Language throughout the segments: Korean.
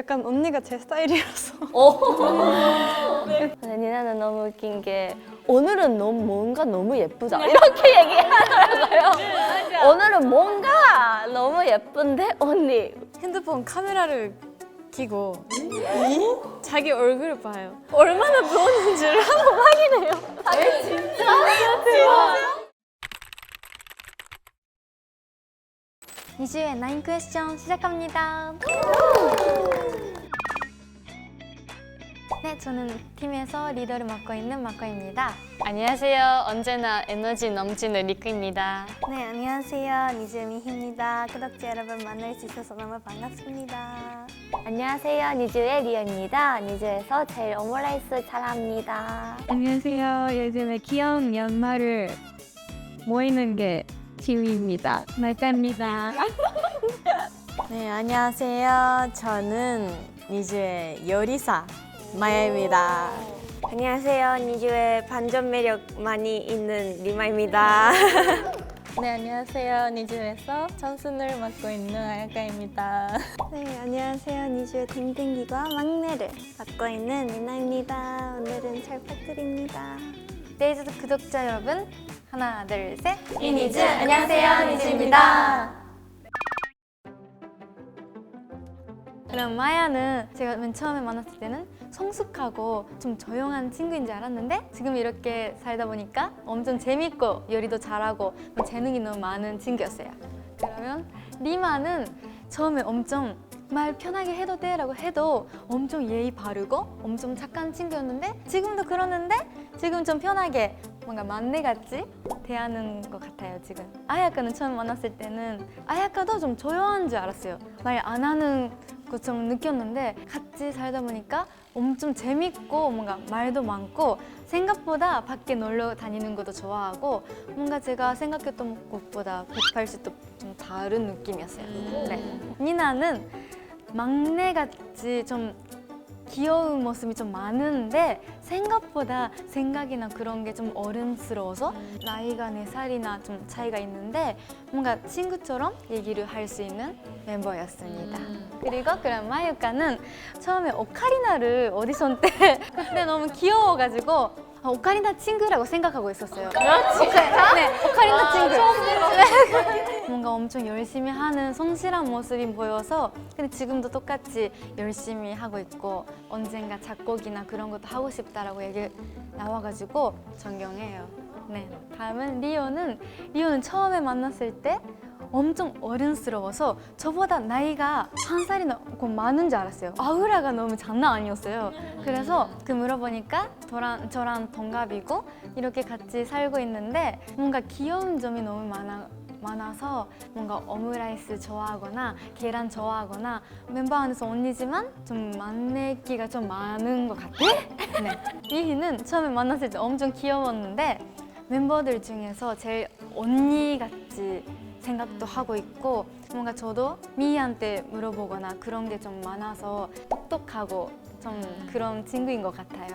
약간 언니가 제 스타일이라서. 근데 니나는 너무 웃긴 게 오늘은 너무 뭔가 너무 예쁘다. 이렇게 얘기하더라고요. 오늘은 뭔가 너무 예쁜데 언니. 핸드폰 카메라를 끼고 자기 얼굴을 봐요. 얼마나 부었는지를 한번 확인해요. 이주의 나인 퀘스천 시작합니다. 네, 저는 팀에서 리더를 맡고 있는 마커입니다. 안녕하세요. 언제나 에너지 넘치는 리크입니다. 네, 안녕하세요. 니즈의 미희입니다. 구독자 여러분 만날 수 있어서 너무 반갑습니다. 안녕하세요. 니즈의 리언입니다. 니즈에서 제일 오므라이스 잘합니다. 안녕하세요. 요즘에 귀여운 연말을 모이는 게 지휘입니다. 날짜입니다. 네, 안녕하세요. 저는 니즈의 요리사 마야입니다. 안녕하세요. 니즈의 반전 매력 많이 있는 리마입니다. 네, 안녕하세요. 니즈에서 천순을 맡고 있는 아야카입니다. 네, 안녕하세요. 니즈의 댕댕기과 막내를 맡고 있는 니나입니다. 오늘은 잘 부탁드립니다. 데이즈 구독자 여러분, 하나, 둘, 셋. 이니즈, 안녕하세요. 니즈입니다. 그럼 마야는 제가 맨 처음에 만났을 때는 성숙하고 좀 조용한 친구인 줄 알았는데 지금 이렇게 살다 보니까 엄청 재밌고 요리도 잘하고 뭐 재능이 너무 많은 친구였어요. 그러면 리마는 처음에 엄청 말 편하게 해도 돼 라고 해도 엄청 예의 바르고 엄청 착한 친구였는데 지금도 그러는데 지금 좀 편하게 뭔가 만내 같이 대하는 것 같아요 지금 아야카는 처음 만났을 때는 아야카도 좀 조용한 줄 알았어요 말 안 하는 것처럼 느꼈는데 같이 살다 보니까 엄청 재밌고 뭔가 말도 많고 생각보다 밖에 놀러 다니는 것도 좋아하고 뭔가 제가 생각했던 것보다 180도 좀 다른 느낌이었어요. 네. 니나는 막내같이 좀 귀여운 모습이 좀 많은데 생각보다 생각이나 그런 게 좀 어른스러워서 나이가 네 살이나 좀 차이가 있는데 뭔가 친구처럼 얘기를 할 수 있는 멤버였습니다. 그리고 그럼 마유카는 처음에 오카리나를 오디션 때 그때 너무 귀여워가지고 아, 오카리나 친구라고 생각하고 있었어요. 그렇지. 네, 오카리나 친구. 네. 뭔가 엄청 열심히 하는 성실한 모습이 보여서 근데 지금도 똑같이 열심히 하고 있고 언젠가 작곡이나 그런 것도 하고 싶다라고 얘기 나와가지고 존경해요. 네. 다음은 리오는 리오는 처음에 만났을 때 엄청 어른스러워서 저보다 나이가 한 살이나 그 많은 줄 알았어요. 아우라가 너무 장난 아니었어요. 그래서 그 물어보니까 저랑, 저랑 동갑이고 이렇게 같이 살고 있는데 뭔가 귀여운 점이 너무 많아. 많아서 뭔가 오므라이스 좋아하거나 계란 좋아하거나 멤버 안에서 언니지만 좀 만내기가 좀 많은 것 같아. 네. 이희는 처음에 만났을 때 엄청 귀여웠는데 멤버들 중에서 제일 언니 같이 생각도 하고 있고 뭔가 저도 미희한테 물어보거나 그런 게 좀 많아서 똑똑하고 좀 그런 친구인 것 같아요.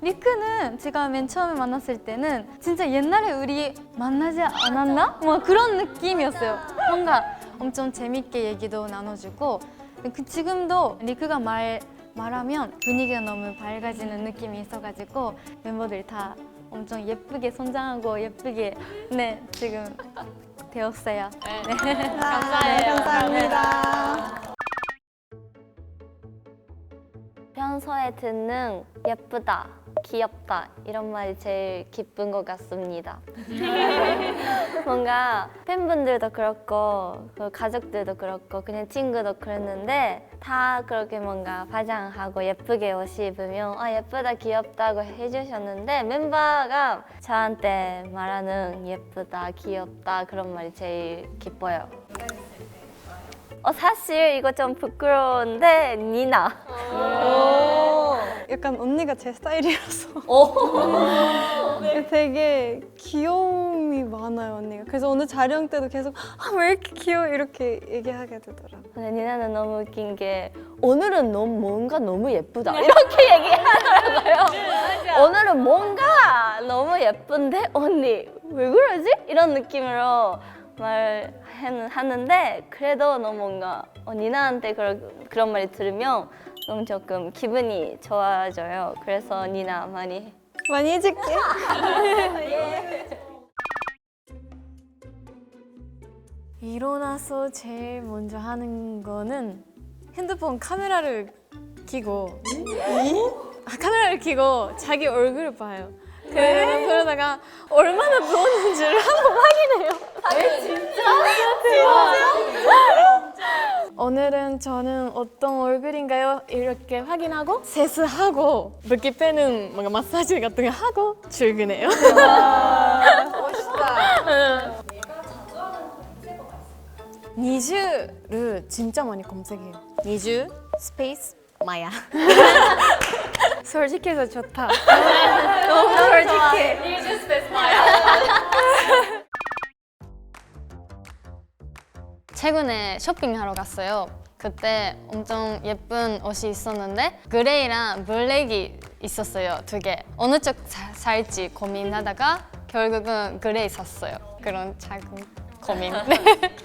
리크는 제가 맨 처음에 만났을 때는 진짜 옛날에 우리 만나지 않았나? 뭐 그런 느낌이었어요. 뭔가 엄청 재밌게 얘기도 나눠주고 그 지금도 리크가 말 말하면 분위기가 너무 밝아지는 느낌이 있어가지고 멤버들 다 엄청 예쁘게 성장하고 예쁘게 네 지금 되었어요. 감사해요. 감사합니다. 평소에 듣는 예쁘다, 귀엽다 이런 말이 제일 기쁜 것 같습니다. 뭔가 팬분들도 그렇고 그 가족들도 그렇고 그냥 친구도 그랬는데 다 그렇게 뭔가 화장하고 예쁘게 옷 입으면 아 예쁘다 귀엽다고 해주셨는데 멤버가 저한테 말하는 예쁘다 귀엽다 그런 말이 제일 기뻐요. 어 사실 이거 좀 부끄러운데 니나. 약간 언니가 제 스타일이라서 되게 귀여움이 많아요 언니가. 그래서 오늘 자령 때도 계속 아, 왜 이렇게 귀여워 이렇게 얘기하게 되더라고. 근데 니나는 너무 웃긴 게 오늘은 너무 뭔가 너무 예쁘다 이렇게 얘기하더라고요. 오늘은 뭔가 너무 예쁜데 언니 왜 그러지? 이런 느낌으로 말하는데 그래도 너무 뭔가 어, 니나한테 그런 그런 말이 들으면 너무 조금 기분이 좋아져요. 그래서 니나 많이 해. 많이 해줄게. 일어나서 제일 먼저 하는 거는 핸드폰 카메라를 켜고 아, 카메라를 켜고 자기 얼굴을 봐요. 그러다가, 그러다가 얼마나 부었는지를 한번 확인해요. 진짜? 오늘은 저는 어떤 얼굴인가요? 이렇게 확인하고 세수하고 붓기빼는 뭔가 마사지 같은 거 하고 출근해요. 니즈를 진짜 많이 검색해요. 니즈 스페이스 마야. 솔직해서 좋다. 너무 솔직해. 니즈 스페이스 마야. 최근에 쇼핑하러 갔어요. 그때 엄청 예쁜 옷이 있었는데 그레이랑 블랙이 있었어요. 두 개. 어느 쪽 사- 살지 고민하다가 결국은 그레이 샀어요. 그런 작은 고민. 네.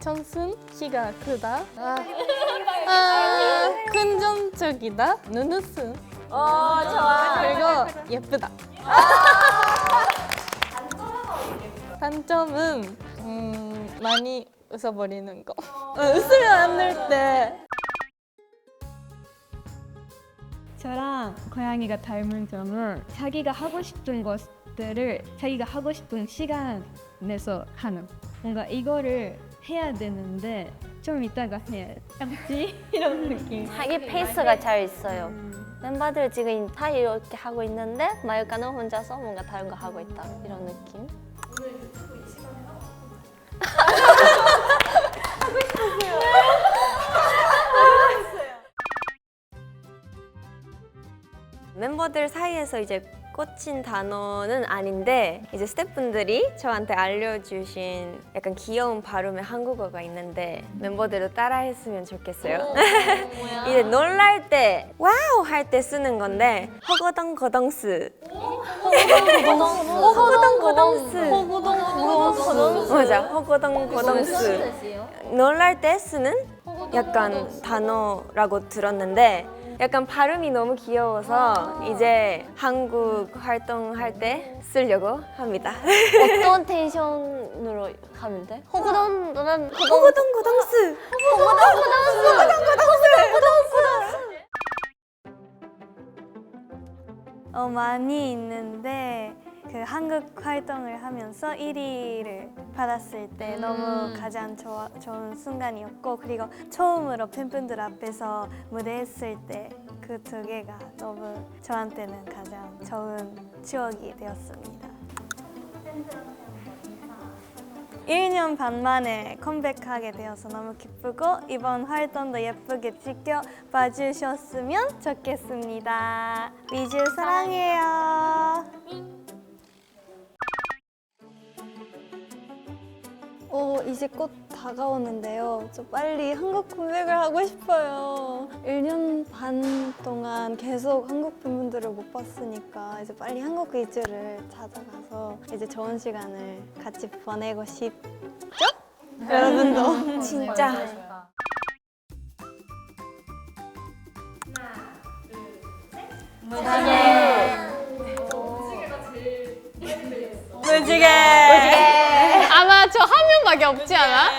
천순 키가 크다. 아, 긍정적이다. 눈웃음. 어 좋아. 그리고 예쁘다. 단점은 음, 많이 웃어버리는 거. 어, 웃으면 안 될 때. 저랑 고양이가 닮은 점은 자기가 하고 싶은 것들을 자기가 하고 싶은 시간 내서 하는 뭔가 이거를 해야 되는데 좀 이따가 해야 지? 이런 느낌. 자기 페이스가 잘 있어요. 멤버들 지금 다 이렇게 하고 있는데 마유카는 혼자서 뭔가 다른 거 하고 있다. 이런 느낌. 멤버들 사이에서 이제 꽂힌 단어는 아닌데 이제 스태프분들이 저한테 알려주신 약간 귀여운 발음의 한국어가 있는데 멤버들도 따라했으면 좋겠어요. 이제 놀랄 때 와우 할 때 쓰는 건데 허거덩 거덩스. 허거덩 거덩스. 맞아 허거덩 거덩스. 놀랄 때 쓰는 약간 단어라고 들었는데 약간 발음이 너무 귀여워서 이제 한국 활동할 때 쓰려고 합니다. 어떤 텐션으로 하면 돼? 호구덩 호구덩 거덩스 호구덩 거덩스 호구덩 거덩스 어, 많이 있는데 그 한국 활동을 하면서 1위를 받았을 때 너무 가장 좋아, 좋은 순간이었고 그리고 처음으로 팬분들 앞에서 무대했을 때 그 두 개가 너무 저한테는 가장 좋은 추억이 되었습니다. 1년 반 만에 컴백하게 되어서 너무 기쁘고 이번 활동도 예쁘게 지켜봐 주셨으면 좋겠습니다. 위즈 사랑해요. 어, 이제 곧 다가오는데요. 저 빨리 한국 컴백을 하고 싶어요. 1년 반 동안 계속 한국 팬분들을 못 봤으니까 이제 빨리 한국 위주를 찾아가서 이제 좋은 시간을 같이 보내고 싶죠? 여러분도. 진짜. 무지개 아마 명밖에 없지 않아?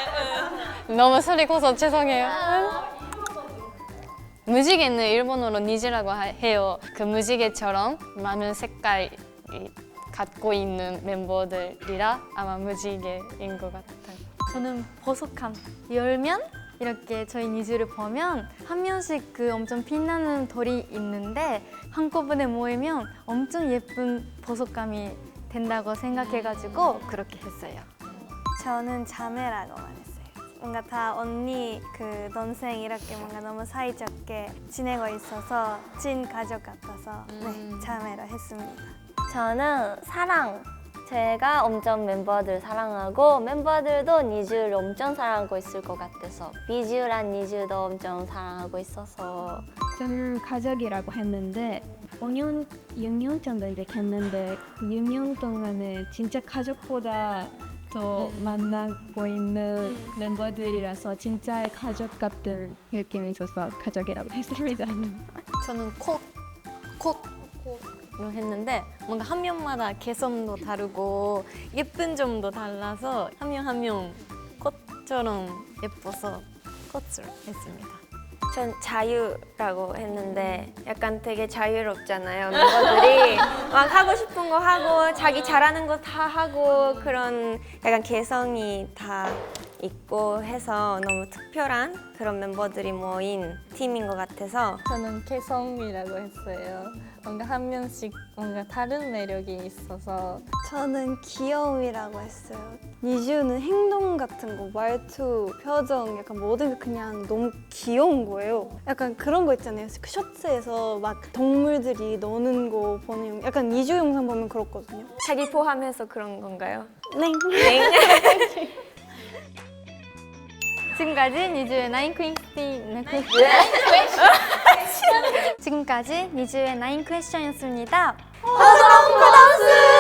너무 소리 커서 죄송해요. 무지개는 일본어로 니즈라고 하- 해요. 그 무지개처럼 많은 색깔이 갖고 있는 멤버들이라 아마 무지개인 것 같아요. 저는 보석함 열면 이렇게 저희 니즈를 보면 한 명씩 그 엄청 빛나는 돌이 있는데 한꺼번에 모이면 엄청 예쁜 보석감이 된다고 생각해가지고 그렇게 했어요. 저는 자매라고만 했어요. 뭔가 다 언니 그 동생 이렇게 뭔가 너무 사이좋게 지내고 있어서 찐 가족 같아서 네 자매로 했습니다. 저는 사랑 제가 엄청 멤버들 사랑하고 멤버들도 니즈를 엄청 사랑하고 있을 것 같아서 비주랑 니즈도 엄청 사랑하고 있어서 저는 가족이라고 했는데 5년, 6년 정도 이제 했는데 그 6년 동안에 진짜 가족보다 더 만나고 있는 멤버들이라서 진짜의 가족 같은 느낌이 있어서 가족이라고 했습니다. 저는 콧, 콧으로 했는데 뭔가 한 명마다 개성도 다르고 예쁜 점도 달라서 한 명 한 명 꽃처럼 예뻐서 꽃을 했습니다. 전 자유라고 했는데 약간 되게 자유롭잖아요 멤버들이 막 하고 싶은 거 하고 자기 잘하는 거 다 하고 그런 약간 개성이 다 있고 해서 너무 특별한 그런 멤버들이 모인 팀인 것 같아서 저는 개성이라고 했어요. 뭔가 한 명씩 뭔가 다른 매력이 있어서 저는 귀여움이라고 했어요. 니즈는 행동 같은 거, 말투, 표정, 약간 모든 게 그냥 너무 귀여운 거예요. 약간 그런 거 있잖아요. 그 셔츠에서 막 동물들이 노는 거 보는 영- 약간 니즈 영상 보면 그렇거든요. 자기 포함해서 그런 건가요? 네. 지금까지 니즈의 나인 퀘스틴 네, 지금까지 니즈의 나인 퀘스천이었습니다. 허드렁 프랑스!